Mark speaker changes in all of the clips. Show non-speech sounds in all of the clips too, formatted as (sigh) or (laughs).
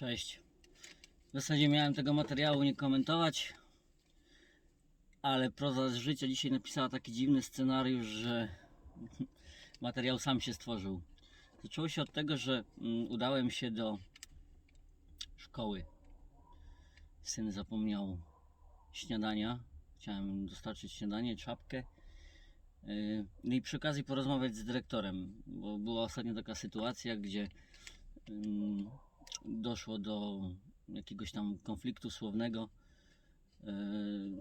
Speaker 1: Cześć. W zasadzie miałem tego materiału nie komentować, ale proza z życia dzisiaj napisała taki dziwny scenariusz, że (laughs) materiał sam się stworzył. Zaczęło się od tego, że mm, udałem się do szkoły. Syn zapomniał śniadania. Chciałem dostarczyć śniadanie, czapkę. Yy, No i przy okazji porozmawiać z dyrektorem, bo była ostatnio taka sytuacja, gdzie ym, doszło do jakiegoś tam konfliktu słownego yy,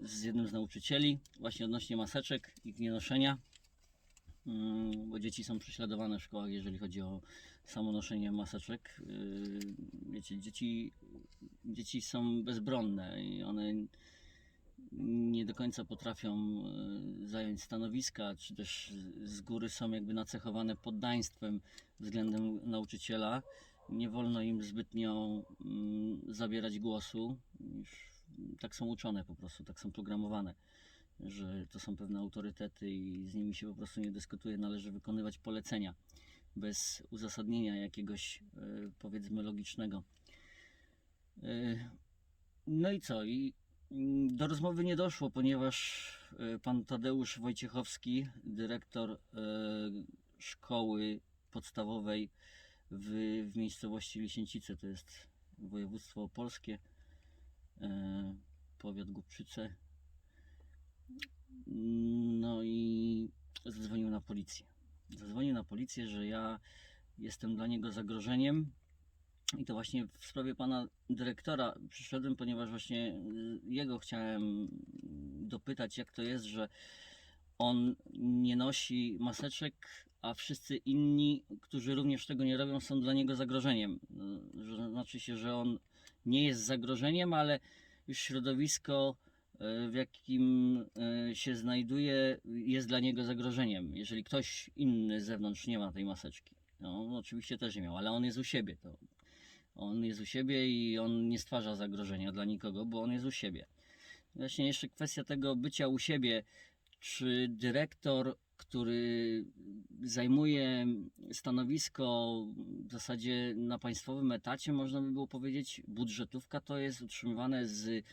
Speaker 1: z jednym z nauczycieli, właśnie odnośnie maseczek, ich nienoszenia, Ym, bo dzieci są prześladowane w szkołach, jeżeli chodzi o samo noszenie maseczek. Yy, Wiecie, dzieci, dzieci są bezbronne i one nie do końca potrafią e, zająć stanowiska, czy też z góry są jakby nacechowane poddaństwem względem nauczyciela. Nie wolno im zbytnio mm, zabierać głosu. Tak są uczone po prostu, tak są programowane, że to są pewne autorytety i z nimi się po prostu nie dyskutuje. Należy wykonywać polecenia bez uzasadnienia jakiegoś e, powiedzmy logicznego. E, No i co? I Mm, Do rozmowy nie doszło, ponieważ e, pan Tadeusz Wojciechowski, dyrektor szkoły podstawowej w, w miejscowości Lisięcice, to jest województwo opolskie, e, powiat Głubczyce. No i zadzwonił na policję. Zadzwonił na policję, że ja jestem dla niego zagrożeniem, i to właśnie w sprawie pana dyrektora przyszedłem, ponieważ właśnie y, jego chciałem dopytać, jak to jest, że on nie nosi maseczek, a wszyscy inni, którzy również tego nie robią, są dla niego zagrożeniem. Y, znaczy się, że on nie jest zagrożeniem, ale już środowisko, y, w jakim y, się znajduje, jest dla niego zagrożeniem. Jeżeli ktoś inny z zewnątrz nie ma tej maseczki. No, on oczywiście też nie miał, ale on jest u siebie. To on jest u siebie i on nie stwarza zagrożenia dla nikogo, bo on jest u siebie. Właśnie jeszcze kwestia tego bycia u siebie. Czy dyrektor, który zajmuje stanowisko w zasadzie na państwowym etacie, można by było powiedzieć, budżetówka to jest utrzymywane z,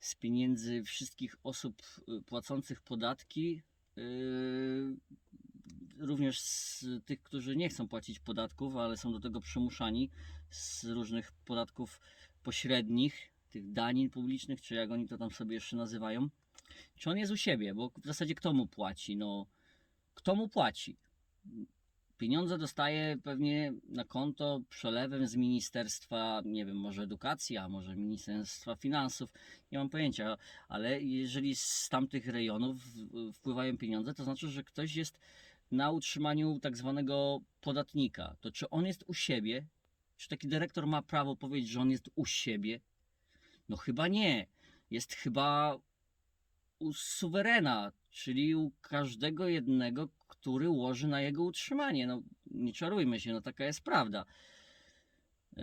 Speaker 1: z pieniędzy wszystkich osób y, płacących podatki, yy, również z tych, którzy nie chcą płacić podatków, ale są do tego przymuszani z różnych podatków pośrednich, tych danin publicznych, czy jak oni to tam sobie jeszcze nazywają. Czy on jest u siebie? Bo w zasadzie kto mu płaci? No, kto mu płaci? Pieniądze dostaje pewnie na konto przelewem z ministerstwa, nie wiem, może edukacji, a może ministerstwa finansów, nie mam pojęcia, ale jeżeli z tamtych rejonów wpływają pieniądze, to znaczy, że ktoś jest na utrzymaniu tak zwanego podatnika. To czy on jest u siebie? Czy taki dyrektor ma prawo powiedzieć, że on jest u siebie? No chyba nie. Jest chyba u suwerena, czyli u każdego jednego, który łoży na jego utrzymanie. No nie czarujmy się, no taka jest prawda. Yy,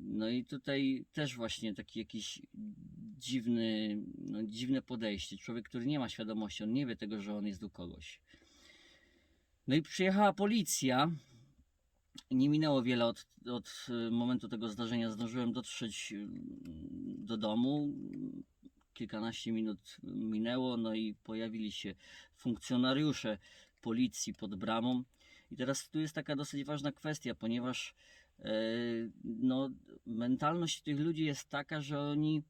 Speaker 1: No i tutaj też właśnie taki jakiś dziwny, no, dziwne podejście. Człowiek, który nie ma świadomości, on nie wie tego, że on jest u kogoś. No i przyjechała policja. Nie minęło wiele od, od momentu tego zdarzenia. Zdążyłem dotrzeć y, do domu. Kilkanaście minut minęło, no i pojawili się funkcjonariusze policji pod bramą. I teraz tu jest taka dosyć ważna kwestia, ponieważ e, no, mentalność tych ludzi jest taka, że oni,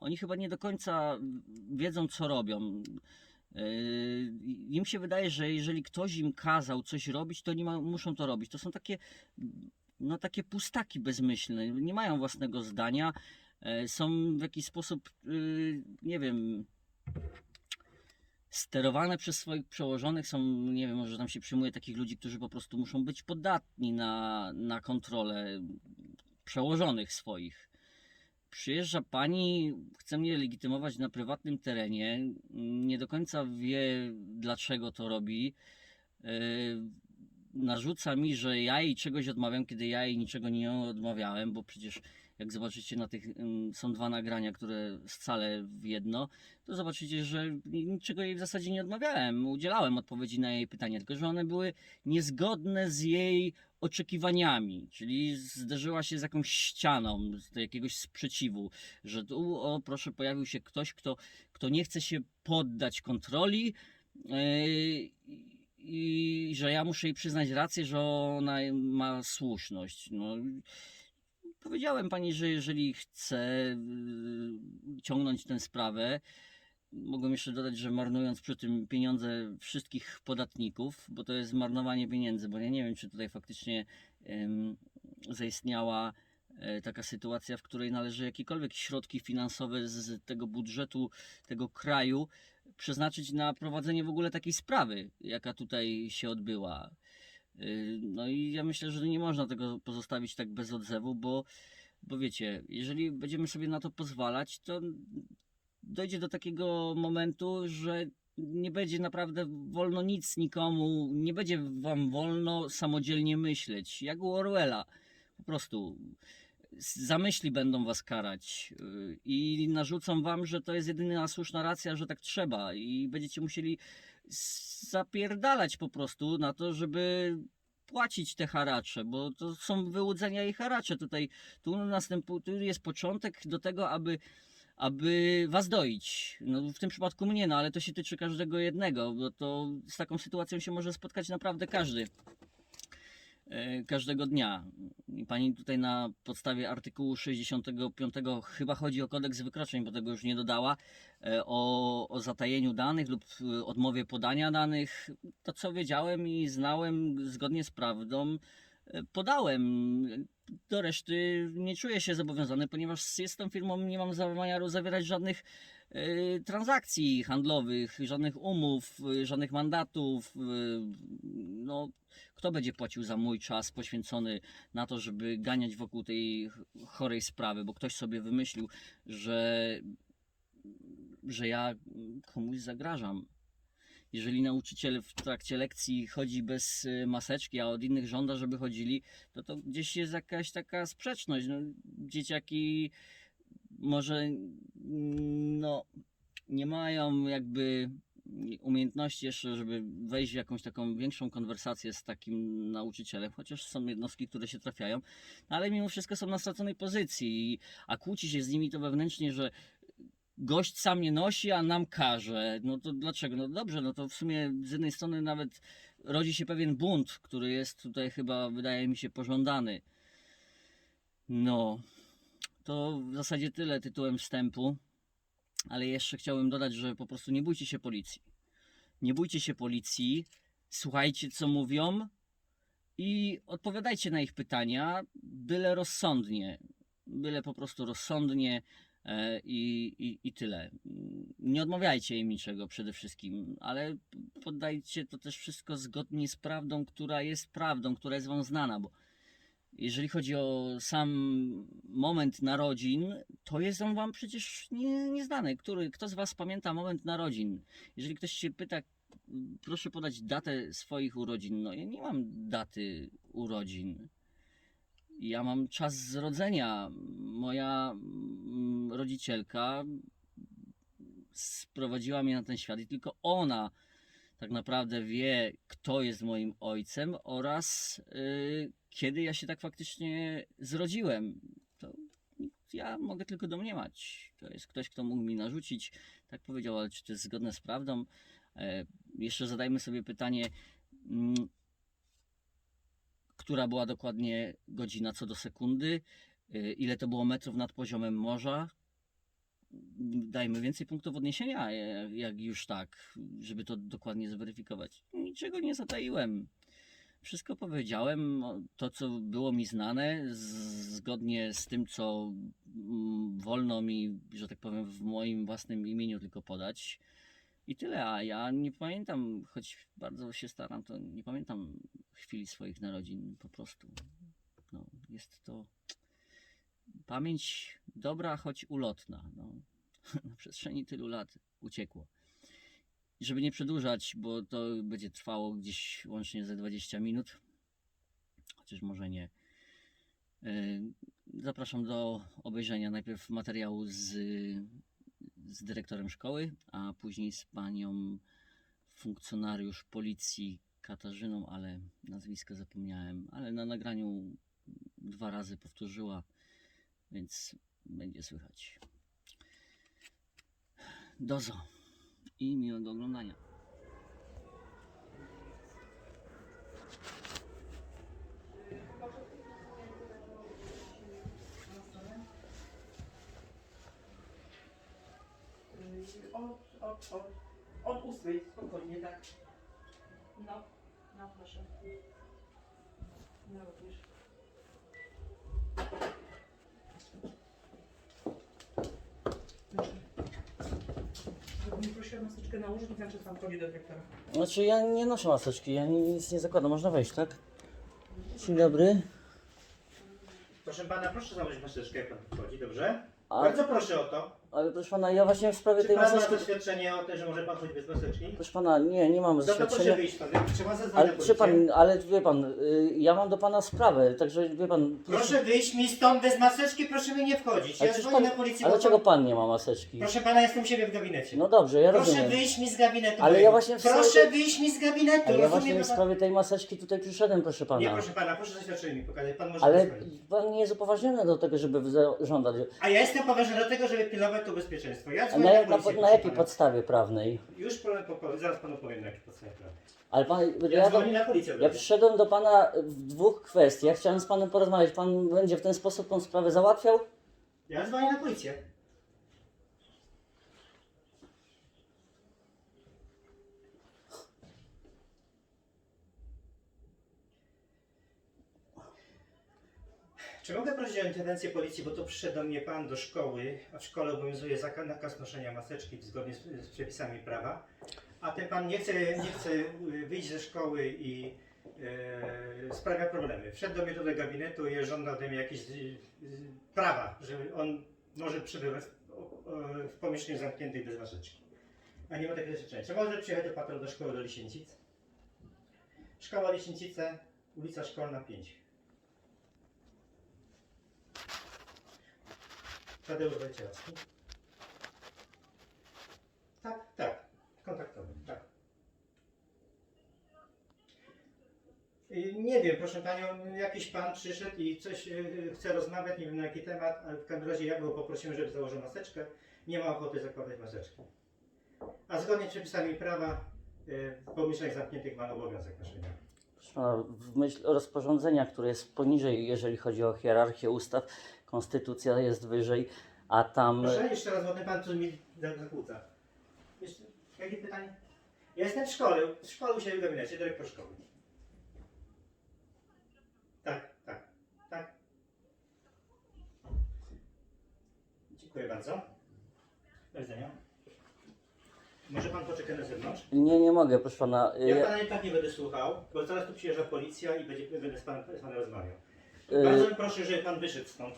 Speaker 1: oni chyba nie do końca wiedzą, co robią. Yy, Im się wydaje, że jeżeli ktoś im kazał coś robić, to oni muszą to robić. To są takie, no, takie pustaki bezmyślne, nie mają własnego zdania, e, są w jakiś sposób, yy, nie wiem, sterowane przez swoich przełożonych, są, nie wiem, może tam się przyjmuje takich ludzi, którzy po prostu muszą być podatni na, na kontrolę przełożonych swoich. Przyjeżdża pani, chce mnie legitymować na prywatnym terenie, nie do końca wie dlaczego to robi. Narzuca mi, że ja jej czegoś odmawiam, kiedy ja jej niczego nie odmawiałem, bo przecież jak zobaczycie na tych, ym, są dwa nagrania, które scalę w jedno, to zobaczycie, że niczego jej w zasadzie nie odmawiałem. Udzielałem odpowiedzi na jej pytania, tylko że one były niezgodne z jej oczekiwaniami, czyli zderzyła się z jakąś ścianą, z jakiegoś sprzeciwu, że tu, o proszę, pojawił się ktoś, kto, kto nie chce się poddać kontroli yy, i że ja muszę jej przyznać rację, że ona ma słuszność. No, powiedziałem pani, że jeżeli chce yy, ciągnąć tę sprawę, mogłem jeszcze dodać, że marnując przy tym pieniądze wszystkich podatników, bo to jest marnowanie pieniędzy, bo ja nie wiem, czy tutaj faktycznie em, zaistniała e, taka sytuacja, w której należy jakiekolwiek środki finansowe z tego budżetu tego kraju przeznaczyć na prowadzenie w ogóle takiej sprawy, jaka tutaj się odbyła. Y, No i ja myślę, że nie można tego pozostawić tak bez odzewu, bo, bo wiecie, jeżeli będziemy sobie na to pozwalać, to dojdzie do takiego momentu, że nie będzie naprawdę wolno nic nikomu, nie będzie wam wolno samodzielnie myśleć, jak u Orwella. Po prostu zamyśli będą was karać yy, i narzucą wam, że to jest jedyna słuszna racja, że tak trzeba i będziecie musieli zapierdalać po prostu na to, żeby płacić te haracze, bo to są wyłudzenia i haracze tutaj. Tu następuje, tu jest początek do tego, aby aby was doić. No, w tym przypadku mnie, no ale to się tyczy każdego jednego, bo to z taką sytuacją się może spotkać naprawdę każdy. E, Każdego dnia. Pani tutaj na podstawie artykułu 65, chyba chodzi o kodeks wykroczeń, bo tego już nie dodała, e, o, o zatajeniu danych lub e, odmowie podania danych. To co wiedziałem i znałem zgodnie z prawdą, podałem. Do reszty nie czuję się zobowiązany, ponieważ z tą firmą nie mam zamiaru zawierać żadnych transakcji handlowych, żadnych umów, żadnych mandatów. No, kto będzie płacił za mój czas poświęcony na to, żeby ganiać wokół tej ch- chorej sprawy, bo ktoś sobie wymyślił, że, że ja komuś zagrażam. Jeżeli nauczyciel w trakcie lekcji chodzi bez y, maseczki, a od innych żąda, żeby chodzili, to to gdzieś jest jakaś taka sprzeczność. No, dzieciaki może mm, no, nie mają jakby umiejętności jeszcze, żeby wejść w jakąś taką większą konwersację z takim nauczycielem, chociaż są jednostki, które się trafiają, no, ale mimo wszystko są na straconej pozycji, a kłóci się z nimi to wewnętrznie, że gość sam nie nosi, a nam każe. No to dlaczego? No dobrze, no to w sumie z jednej strony nawet rodzi się pewien bunt, który jest tutaj chyba, wydaje mi się, pożądany. No, to w zasadzie tyle tytułem wstępu, ale jeszcze chciałbym dodać, że po prostu nie bójcie się policji. Nie bójcie się policji, słuchajcie co mówią i odpowiadajcie na ich pytania, byle rozsądnie. Byle po prostu rozsądnie e, i, i, i tyle. Nie odmawiajcie im niczego przede wszystkim, ale poddajcie to też wszystko zgodnie z prawdą, która jest prawdą, która jest wam znana, bo jeżeli chodzi o sam moment narodzin, to jest on wam przecież nie, nieznany. Który, kto z was pamięta moment narodzin? Jeżeli ktoś się pyta, proszę podać datę swoich urodzin. No ja nie mam daty urodzin. Ja mam czas zrodzenia. Moja mm, rodzicielka sprowadziła mnie na ten świat i tylko ona tak naprawdę wie, kto jest moim ojcem oraz y, kiedy ja się tak faktycznie zrodziłem. To ja mogę tylko domniemać. To jest ktoś, kto mógł mi narzucić, tak powiedział, ale czy to jest zgodne z prawdą? E, jeszcze zadajmy sobie pytanie, mm, która była dokładnie godzina co do sekundy, y, ile to było metrów nad poziomem morza. Dajmy więcej punktów odniesienia, jak- jak już tak, żeby to dokładnie zweryfikować. Niczego nie zataiłem. Wszystko powiedziałem, to co było mi znane, zgodnie z tym, co mm, wolno mi, że tak powiem, w moim własnym imieniu tylko podać. I tyle, a ja nie pamiętam, choć bardzo się staram, to nie pamiętam chwili swoich narodzin po prostu. No, jest to pamięć dobra, choć ulotna. No. (laughs) Na przestrzeni tylu lat uciekło. I żeby nie przedłużać, bo to będzie trwało gdzieś łącznie ze 20 minut, chociaż może nie. Yy, Zapraszam do obejrzenia najpierw materiału z, z dyrektorem szkoły, a później z panią funkcjonariusz policji Katarzyną, ale nazwisko zapomniałem, ale na nagraniu dwa razy powtórzyła, więc będzie słychać. Dozo i miłego oglądania.
Speaker 2: Od, od, od, od ósmej, spokojnie, tak. No, no proszę. No również. Maseczkę nałożyć, nie znaczy, że pan chodzi do dyrektora.
Speaker 1: Znaczy ja nie noszę maseczki, ja nic nie zakładam, można wejść, tak? Dzień dobry.
Speaker 3: Proszę pana, proszę założyć maseczkę, jak pan wchodzi, dobrze?
Speaker 1: A,
Speaker 3: Bardzo proszę o to.
Speaker 1: Ale proszę pana, ja właśnie w sprawie
Speaker 3: Czy
Speaker 1: tej
Speaker 3: pan ma
Speaker 1: maseczki...
Speaker 3: doświadczenie o tym, że może pan chodzić bez maseczki?
Speaker 1: Proszę pana, nie, nie mam
Speaker 3: No to proszę wyjść pan. Trzeba zadzwonić
Speaker 1: Ale
Speaker 3: na
Speaker 1: proszę
Speaker 3: policję.
Speaker 1: pan, ale wie pan, y, ja mam do pana sprawę, także wie pan.
Speaker 3: Proszę wyjść mi stąd bez maseczki, proszę mi nie wchodzić.
Speaker 1: Ale
Speaker 3: Ja
Speaker 1: przecież
Speaker 3: dzwonię
Speaker 1: pan,
Speaker 3: na policję.
Speaker 1: ale
Speaker 3: bo
Speaker 1: dlaczego
Speaker 3: pan...
Speaker 1: pan nie ma maseczki?
Speaker 3: Proszę pana, jestem u siebie w gabinecie.
Speaker 1: No dobrze, ja
Speaker 3: proszę
Speaker 1: rozumiem.
Speaker 3: wyjść mi z gabinetu.
Speaker 1: Ale ja właśnie w
Speaker 3: Proszę
Speaker 1: sprawie-
Speaker 3: wyjść mi z gabinetu,
Speaker 1: Ale ja właśnie w
Speaker 3: pan?
Speaker 1: sprawie tej maseczki tutaj przyszedłem, proszę pana.
Speaker 3: Nie, proszę pana, proszę zaświadczenie mi pokazać, pan może
Speaker 1: Ale
Speaker 3: pozwolić.
Speaker 1: pan nie jest upoważniony do tego, żeby za- żądać.
Speaker 3: A ja jestem poważny do tego, żeby pilnować to bezpieczeństwo. Ja dzwonię
Speaker 1: na,
Speaker 3: na policję,
Speaker 1: na
Speaker 3: proszę
Speaker 1: jakiej
Speaker 3: pana.
Speaker 1: podstawie prawnej?
Speaker 3: Już po, po, po, zaraz panu powiem na jakiej podstawie prawnej.
Speaker 1: Ale pan,
Speaker 3: Ja,
Speaker 1: ja,
Speaker 3: dzwonię na policję.
Speaker 1: ja przyszedłem do pana w dwóch kwestii. Ja chciałem z panem porozmawiać. Pan będzie w ten sposób tą sprawę załatwiał?
Speaker 3: Ja dzwonię na policję. Czy mogę prosić o interwencję policji, bo to przyszedł do mnie pan do szkoły, a w szkole obowiązuje zaka- nakaz noszenia maseczki zgodnie z, z przepisami prawa, a ten pan nie chce, nie chce y, wyjść ze szkoły i e, sprawia problemy. Wszedł do mnie do gabinetu i żąda ode mnie jakieś y, prawa, że on może przebywać w, w pomieszczeniu zamkniętym bez maseczki. A nie ma takiego doświadczenia. Czy może przyjechać do patrol do szkoły do Lisięcic? Szkoła Lisięcice, ulica Szkolna 5. Tadeusz Wojciechowski. Tak, tak. Kontaktowy, tak. Y, Nie wiem, proszę Panią, jakiś Pan przyszedł i coś y, chce rozmawiać, nie wiem na jaki temat, ale w każdym razie ja go poprosiłem, żeby założył maseczkę. Nie ma ochoty zakładać maseczki. A zgodnie z przepisami prawa y, w pomieszczeniach zamkniętych ma obowiązek noszenia.
Speaker 1: Proszę w myśl rozporządzenia, które jest poniżej, jeżeli chodzi o hierarchię ustaw, konstytucja jest wyżej, a tam.
Speaker 3: Proszę, jeszcze raz, ten Pan tu mi za- zakłóca. Jeszcze, jakie pytanie? Ja jestem w szkole, w szkole u siebie w gabinecie, dyrektor szkoły. Tak, tak, tak. Dziękuję bardzo. Do widzenia. Może pan poczeka na zewnątrz?
Speaker 1: Nie, nie mogę, proszę pana.
Speaker 3: Ja pana i tak nie będę słuchał, bo zaraz tu przyjeżdża policja i będzie, będę z panem, z panem rozmawiał.
Speaker 1: y,
Speaker 3: Bardzo bym proszę, żeby pan wyszedł stąd.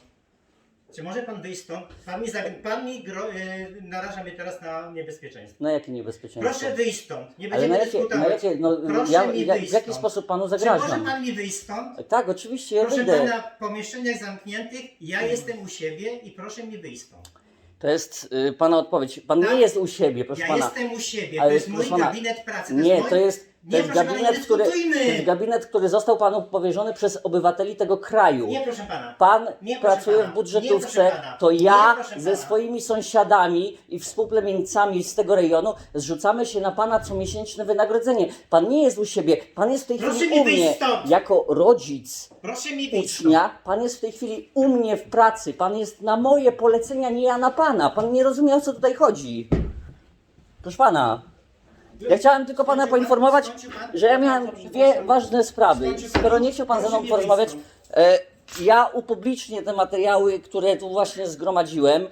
Speaker 3: Czy może pan wyjść stąd? Pan mi, za- pan mi gro, y, naraża mnie teraz na niebezpieczeństwo.
Speaker 1: na jakie niebezpieczeństwo?
Speaker 3: Proszę wyjść stąd. Nie
Speaker 1: Ale
Speaker 3: będziemy
Speaker 1: na jakie, na
Speaker 3: dyskutować.
Speaker 1: jakie, no,
Speaker 3: Proszę
Speaker 1: ja,
Speaker 3: mi
Speaker 1: ja,
Speaker 3: wyjść
Speaker 1: w jaki
Speaker 3: stąd.
Speaker 1: sposób panu
Speaker 3: Czy może
Speaker 1: zagrażam?
Speaker 3: pan mi wyjść stąd?
Speaker 1: Tak, oczywiście, ja
Speaker 3: Proszę
Speaker 1: wyjdę.
Speaker 3: pana, w pomieszczeniach zamkniętych, ja jestem u siebie i proszę mi wyjść stąd.
Speaker 1: To jest y, pana odpowiedź. Pan
Speaker 3: Tak.
Speaker 1: nie jest u siebie, proszę
Speaker 3: ja
Speaker 1: pana.
Speaker 3: jestem u siebie,
Speaker 1: Ale
Speaker 3: to jest mój
Speaker 1: proszę pana,
Speaker 3: gabinet pracy. To
Speaker 1: Nie,
Speaker 3: jest mój...
Speaker 1: to jest, to
Speaker 3: Nie,
Speaker 1: jest
Speaker 3: proszę pana, nie
Speaker 1: gabinet, który, to
Speaker 3: dyskutujmy.
Speaker 1: jest gabinet, który został panu powierzony przez obywateli tego kraju.
Speaker 3: Nie, proszę pana.
Speaker 1: Pan
Speaker 3: Nie, proszę
Speaker 1: pracuje
Speaker 3: pana.
Speaker 1: w
Speaker 3: Nie,
Speaker 1: budżetówce,
Speaker 3: proszę pana.
Speaker 1: to ja
Speaker 3: Nie, proszę
Speaker 1: ze
Speaker 3: pana.
Speaker 1: swoimi sąsiadami i współplemieńcami z tego rejonu zrzucamy się na pana comiesięczne wynagrodzenie. Pan nie jest u siebie, pan jest w tej
Speaker 3: Proszę
Speaker 1: chwili
Speaker 3: mi
Speaker 1: u
Speaker 3: wyjść
Speaker 1: mnie.
Speaker 3: stąd.
Speaker 1: Jako rodzic
Speaker 3: Proszę mi wyjść stąd.
Speaker 1: ucznia, pan jest w tej chwili u mnie w pracy. Pan jest na moje polecenia, nie ja na pana. Pan nie rozumie o co tutaj chodzi. Proszę pana, ja chciałem tylko pana poinformować, że ja miałem dwie ważne sprawy. Skoro nie chciał pan ze mną porozmawiać, e, ja upublicznię te materiały, które tu właśnie zgromadziłem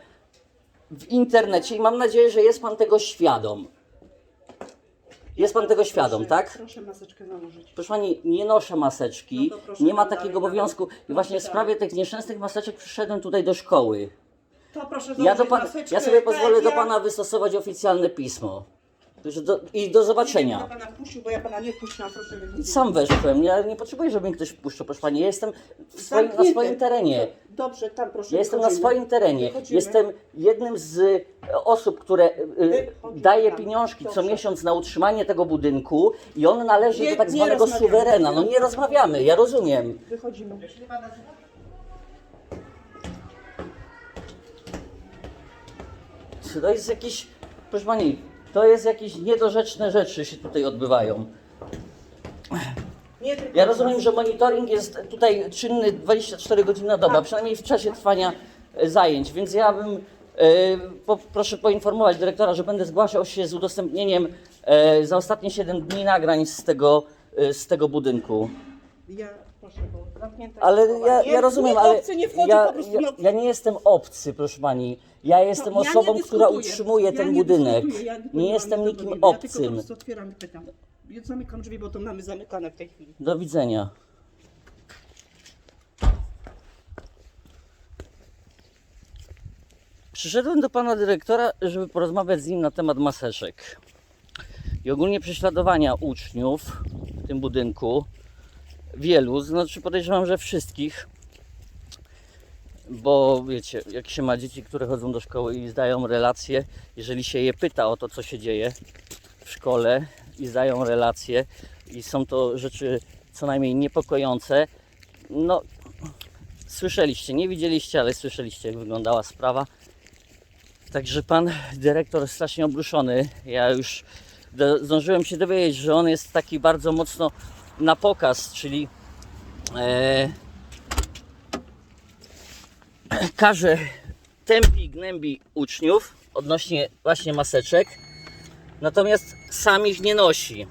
Speaker 1: w internecie i mam nadzieję, że jest pan tego świadom. Jest pan tego świadom, tak?
Speaker 2: Proszę maseczkę założyć.
Speaker 1: Proszę pani, nie noszę maseczki,
Speaker 2: No to proszę
Speaker 1: nie ma takiego
Speaker 2: dalej.
Speaker 1: obowiązku i właśnie w sprawie tych nieszczęsnych maseczek przyszedłem tutaj do szkoły.
Speaker 2: To proszę
Speaker 1: Ja, do pan, ja sobie pozwolę
Speaker 2: tak,
Speaker 1: do pana wystosować oficjalne pismo. Że do, I do zobaczenia.
Speaker 2: pana wpuścił, bo ja pana nie wpuściłam, proszę mnie
Speaker 1: Sam weszłem, ja nie potrzebuję, żeby mnie ktoś wpuszczał, proszę pani. Ja jestem w swoim, na
Speaker 2: Zamknięte.
Speaker 1: swoim terenie.
Speaker 2: Do- Dobrze, tam proszę.
Speaker 1: Ja jestem na
Speaker 2: wychodzimy.
Speaker 1: swoim terenie.
Speaker 2: Wychodzimy.
Speaker 1: Jestem jednym z e, osób, które e,
Speaker 2: Wychodzimy
Speaker 1: daje
Speaker 2: tam.
Speaker 1: pieniążki co miesiąc na utrzymanie tego budynku i on należy
Speaker 2: Nie-
Speaker 1: do tak
Speaker 2: nie
Speaker 1: zwanego
Speaker 2: rozmawiamy.
Speaker 1: suwerena. No nie rozmawiamy, ja rozumiem.
Speaker 2: Wychodzimy.
Speaker 3: Nazywa?
Speaker 1: To jest jakieś, proszę pani, to jest jakieś niedorzeczne rzeczy się tutaj odbywają. Ja rozumiem, że monitoring jest tutaj czynny 24 godziny na dobę,
Speaker 2: Tak.
Speaker 1: przynajmniej w czasie trwania e, zajęć, więc ja bym, e, po, proszę poinformować dyrektora, że będę zgłaszał się z udostępnieniem e, za ostatnie 7 dni nagrań z tego, z tego budynku.
Speaker 2: Ja, proszę, bo zamknięta
Speaker 1: Ale
Speaker 2: jest
Speaker 1: ja, ja rozumiem,
Speaker 2: nie
Speaker 1: ale
Speaker 2: obcy, nie wchodzi
Speaker 1: ja,
Speaker 2: po prostu
Speaker 1: ja,
Speaker 2: na...
Speaker 1: ja nie jestem obcy, proszę pani. Ja jestem
Speaker 2: No, ja nie
Speaker 1: osobą, która
Speaker 2: dyskutuję.
Speaker 1: utrzymuje
Speaker 2: Ja
Speaker 1: ten
Speaker 2: nie
Speaker 1: budynek.
Speaker 2: dyskutuję, ja
Speaker 1: Nie
Speaker 2: mam
Speaker 1: jestem
Speaker 2: nic do
Speaker 1: nikim
Speaker 2: powiedzenia. Ja tylko po
Speaker 1: obcym.
Speaker 2: prostu otwieram i pytam. Ja Zamykam drzwi, bo to mamy zamykane w tej chwili.
Speaker 1: Do widzenia. Przyszedłem do pana dyrektora, żeby porozmawiać z nim na temat maseczek i ogólnie prześladowania uczniów w tym budynku. Wielu, znaczy podejrzewam, że wszystkich, bo wiecie, jak się ma dzieci, które chodzą do szkoły i zdają relacje, jeżeli się je pyta o to, co się dzieje w szkole i zdają relacje, i są to rzeczy co najmniej niepokojące. No, słyszeliście, nie widzieliście, ale słyszeliście, jak wyglądała sprawa. Także pan dyrektor strasznie obruszony. Ja już do, zdążyłem się dowiedzieć, że on jest taki bardzo mocno na pokaz, czyli e, każe tępi, gnębi uczniów odnośnie właśnie maseczek, natomiast sam ich nie nosi.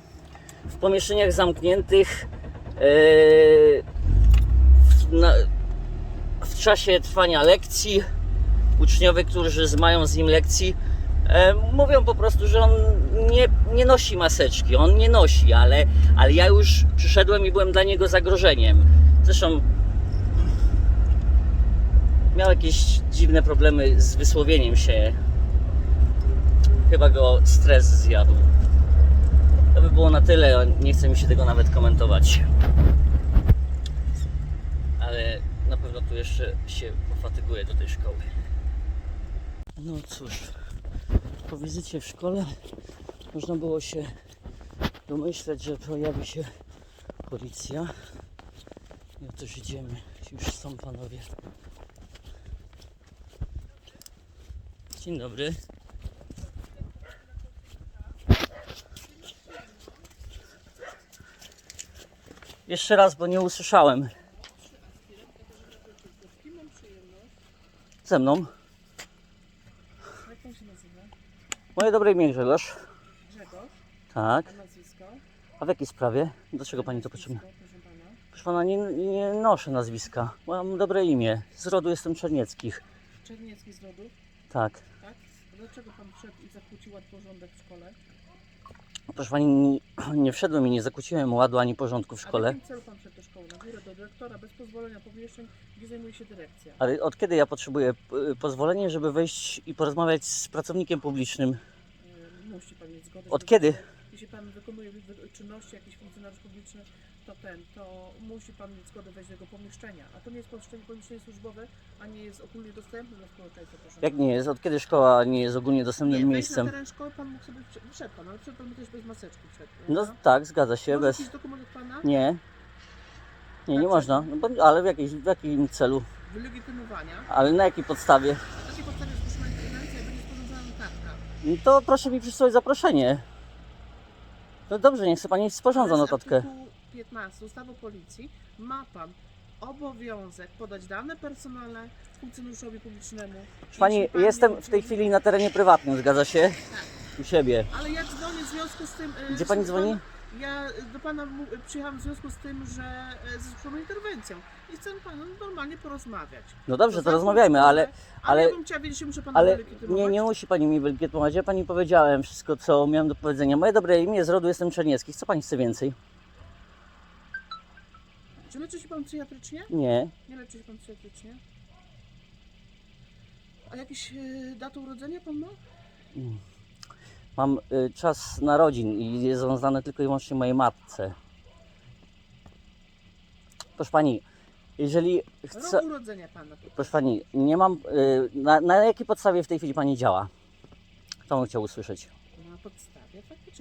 Speaker 1: W pomieszczeniach zamkniętych e, w, na, w czasie trwania lekcji uczniowie, którzy mają z nim lekcji mówią po prostu, że on nie, nie nosi maseczki, on nie nosi, ale, ale ja już przyszedłem i byłem dla niego zagrożeniem. Zresztą miał jakieś dziwne problemy z wysłowieniem się. Chyba go stres zjadł. To by było na tyle, nie chce mi się tego nawet komentować. Ale na pewno tu jeszcze się pofatyguję do tej szkoły. No cóż, po wizycie w szkole można było się domyśleć, że pojawi się policja. I otóż idziemy, już są panowie. Dzień dobry. Jeszcze raz, bo nie usłyszałem. Ze mną.
Speaker 2: Jak pan się nazywa?
Speaker 1: Moje dobre imię Grzegorz.
Speaker 2: Grzegorz,
Speaker 1: Tak.
Speaker 2: a nazwisko?
Speaker 1: A w jakiej sprawie? Do czego pani to potrzebne?
Speaker 2: Nazwisko, proszę pana.
Speaker 1: Proszę pana, nie, nie noszę nazwiska. Mam dobre imię. Z rodu jestem Czernieckich.
Speaker 2: Czerniecki z rodów,
Speaker 1: Tak.
Speaker 2: tak? Dlaczego pan wszedł i zakłócił ład porządek w szkole?
Speaker 1: Proszę pani, nie, (clears throat) nie wszedłem i nie zakłóciłem ładu ani porządku w
Speaker 2: w
Speaker 1: szkole.
Speaker 2: jakim celu pan wszedł do szkoły? Na górę do dyrektora, bez pozwolenia pomieszczeń, gdzie zajmuje się dyrekcja.
Speaker 1: Ale od kiedy ja potrzebuję pozwolenia, żeby wejść i porozmawiać z pracownikiem publicznym?
Speaker 2: Yy, Musi pan mieć zgodę.
Speaker 1: Od
Speaker 2: żeby-
Speaker 1: kiedy?
Speaker 2: Jeśli pan wykonuje wy- wy- czynności, jakiś funkcjonariusz publiczny, to ten, to musi pan mieć zgodę wejść do jego pomieszczenia. A to nie jest pomieszczenie, pomieszczenie służbowe, a nie jest ogólnie dostępne dla społeczeństwa. Proszę
Speaker 1: Jak nie jest? Od kiedy szkoła nie jest ogólnie dostępnym
Speaker 2: Nie, wejść
Speaker 1: miejscem?
Speaker 2: na teren szkoły pan mógł sobie, wszedł- wszedł pan, ale wszedł pan też bez maseczki wszedł.
Speaker 1: No tak, zgadza się. Bez...
Speaker 2: jakiś dokument od pana?
Speaker 1: Nie. Nie, nie
Speaker 2: Tak,
Speaker 1: można. No, bo, ale w, jakiej, w jakim celu?
Speaker 2: Wylegitymowania.
Speaker 1: Ale na jakiej podstawie?
Speaker 2: Na takiej podstawie zgłoszona interwencja i będzie sporządzona kartka.
Speaker 1: No To proszę mi przysłać zaproszenie. No dobrze, niech sobie pani sporządza notatkę.
Speaker 2: artykułu 15 ustawy o policji ma pan obowiązek podać dane personalne funkcjonariuszowi publicznemu.
Speaker 1: Pani,
Speaker 2: Jeśli
Speaker 1: jestem w tej chwili na terenie prywatnym, zgadza się? U siebie.
Speaker 2: Ale ja dzwonię w związku z tym. e,
Speaker 1: Gdzie pani dzwoni?
Speaker 2: Ja do pana mu- przyjechałam w związku z tym, że e, ze zgłoszoną interwencją i chcę panu normalnie porozmawiać.
Speaker 1: No dobrze, to rozmawiajmy, ale,
Speaker 2: ale
Speaker 1: ale-
Speaker 2: ja bym chciała wiedzieć, czy muszę pana
Speaker 1: ale
Speaker 2: wylegitymować.
Speaker 1: nie, nie musi pani mi wylegitymować. Ja pani powiedziałem wszystko, co miałem do powiedzenia. Moje dobre imię z rodu jestem Czernieckich. Co pani chce więcej?
Speaker 2: Czy leczy się pan psychiatrycznie?
Speaker 1: Nie.
Speaker 2: Nie leczy się pan psychiatrycznie. A jakieś e, datę urodzenia pan ma?
Speaker 1: Mam y, czas narodzin i jest on znany tylko i wyłącznie mojej matce. Proszę pani, Jeżeli chce...
Speaker 2: Rok urodzenia pana.
Speaker 1: Proszę pani, nie mam. y, Na, na jakiej podstawie w tej chwili pani działa? To bym chciał usłyszeć.
Speaker 2: Na podstawie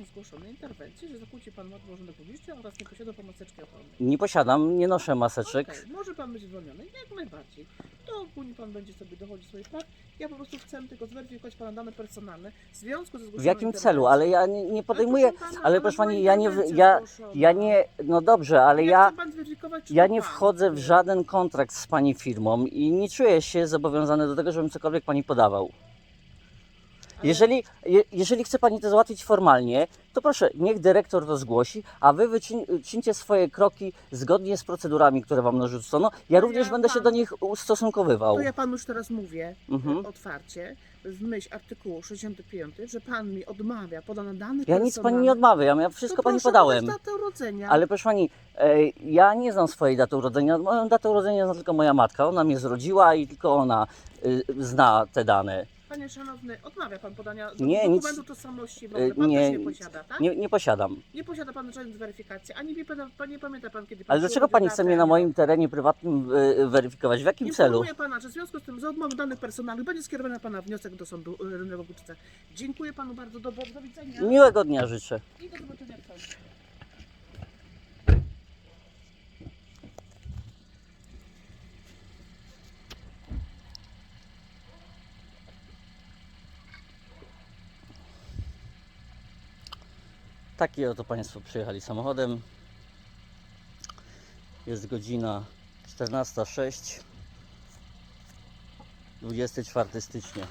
Speaker 2: zgłoszonej interwencji, że zakłóci pan ład porządek publiczny oraz nie posiada pan maseczki ochronnej.
Speaker 1: Nie posiadam, nie noszę maseczek.
Speaker 2: Okej, może pan być zwolniony, jak najbardziej. To ogólnie pan będzie sobie dochodzić swoich praw. Ja po prostu chcę tylko zweryfikować pana dane personalne w związku ze zgłoszoną
Speaker 1: W jakim celu? Ale ja nie, nie podejmuję. Ale proszę pani, ja nie. w- Ja, ja nie. No dobrze, ale
Speaker 2: Ja
Speaker 1: ja.
Speaker 2: chcę pan zweryfikować, czy
Speaker 1: Ja
Speaker 2: to
Speaker 1: nie
Speaker 2: pan.
Speaker 1: wchodzę w żaden kontrakt z pani firmą i nie czuję się zobowiązany do tego, żebym cokolwiek pani podawał. Jeżeli, je, jeżeli chce pani to załatwić formalnie, to proszę, niech dyrektor to zgłosi, a wy wyczyńcie swoje kroki zgodnie z procedurami, które wam narzucono. Ja również
Speaker 2: ja
Speaker 1: będę się
Speaker 2: pan-
Speaker 1: do nich ustosunkowywał.
Speaker 2: To ja panu już teraz mówię
Speaker 1: Mhm.
Speaker 2: e, otwarcie, w myśl artykułu 65, że pan mi odmawia podane dane
Speaker 1: Ja nic pani nie odmawiam, ja wszystko pani podałem.
Speaker 2: datę urodzenia.
Speaker 1: Ale proszę pani, e, ja nie znam swojej daty urodzenia. Moją datę urodzenia zna tylko moja matka. Ona mnie zrodziła i tylko ona y, zna te dane.
Speaker 2: Panie szanowny, odmawia pan podania
Speaker 1: Nie, nic-
Speaker 2: dokumentu tożsamości w ogóle. Pan
Speaker 1: nie,
Speaker 2: też nie posiada, tak?
Speaker 1: Nie, nie posiadam.
Speaker 2: Nie posiada pan żadnej zweryfikacji, ani pan nie pamięta pan kiedy pan
Speaker 1: Ale dlaczego pani chce mnie na moim terenie prywatnym y, weryfikować? W jakim celu?
Speaker 2: Informuję pana, że w związku z tym, że odmową danych personalnych będzie skierowany na pana wniosek do sądu y, Rynnego. Dziękuję panu bardzo, do, do widzenia
Speaker 1: Miłego dnia życzę.
Speaker 2: i do zobaczenia w sądzie.
Speaker 1: Taki oto Państwo przyjechali samochodem. Jest godzina 14.06. 24 stycznia.